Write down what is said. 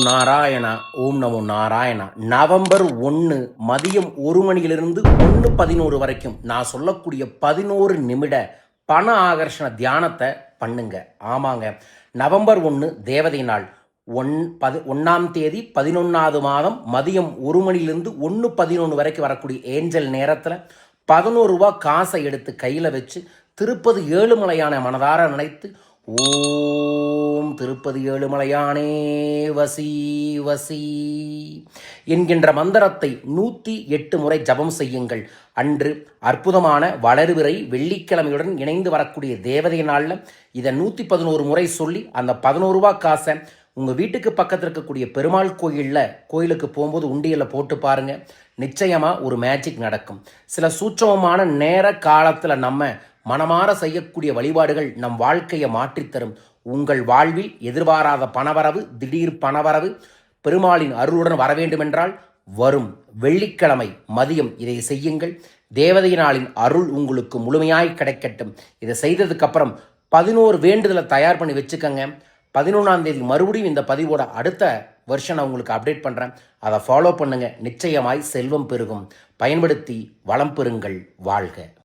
நாராயணா ஓம் நமோ Narayana. November ஒன்று மதியம் ஒரு மணியிலிருந்து ஒன்று பதினோரு வரைக்கும் நான் சொல்லக்கூடிய பதினோரு நிமிட பண ஆகர்ஷண தியானத்தை பண்ணுங்க. ஆமாங்க. நவம்பர் ஒன்று தேவதை நாள். ஒன் பதி ஒன்றாம் தேதி பதினொன்றாவது மாதம் மதியம் ஒரு மணிலிருந்து ஒன்று பதினொன்று வரைக்கும் வரக்கூடிய ஏஞ்சல் நேரத்தில் பதினோரு ரூபா காசை எடுத்து கையில் வச்சு திருப்பது ஏழுமலையான மனதார நினைத்து ஓம் திருப்பதி ஏழுமலையானே வசி வசி. என்கின்ற மந்திரத்தை நூற்றி எட்டு முறை ஜபம் செய்யுங்கள். அன்று அற்புதமான வளர்விறை வெள்ளிக்கிழமையுடன் இணைந்து வரக்கூடிய தேவதை நாளில் இதை நூற்றி பதினோரு முறை சொல்லி அந்த பதினோரு ரூபா காசை உங்கள் வீட்டுக்கு பக்கத்தில் இருக்கக்கூடிய பெருமாள் கோயிலில் கோயிலுக்கு போகும்போது உண்டியலில் போட்டு பாருங்க. நிச்சயமாக ஒரு மேஜிக் நடக்கும். சில சூட்சமமான நேர காலத்தில் நம்ம மனமாற செய்யக்கூடிய வழிபாடுகள் நம் வாழ்க்கையை மாற்றித்தரும் உங்கள் வாழ்வில் எதிர்பாராத பணவரவு திடீர் பணவரவு பெருமாளின் அருளுடன் வர வேண்டுமென்றால் வரும் வெள்ளிக்கிழமை மதியம் இதை செய்யுங்கள். தேவதை நாளின் அருள் உங்களுக்கு முழுமையாய் கிடைக்கட்டும். இதை செய்ததுக்கப்புறம் பதினோரு வேண்டுதலை தயார் பண்ணி வச்சுக்கோங்க. பதினொன்றாம் தேதி மறுபடியும் இந்த பதிவோட அடுத்த வருஷன் நான் உங்களுக்கு அப்டேட் பண்ணுறேன் அதை ஃபாலோ பண்ணுங்கள் நிச்சயமாய் செல்வம் பெருகும். பயன்படுத்தி வளம் பெறுங்கள். வாழ்க.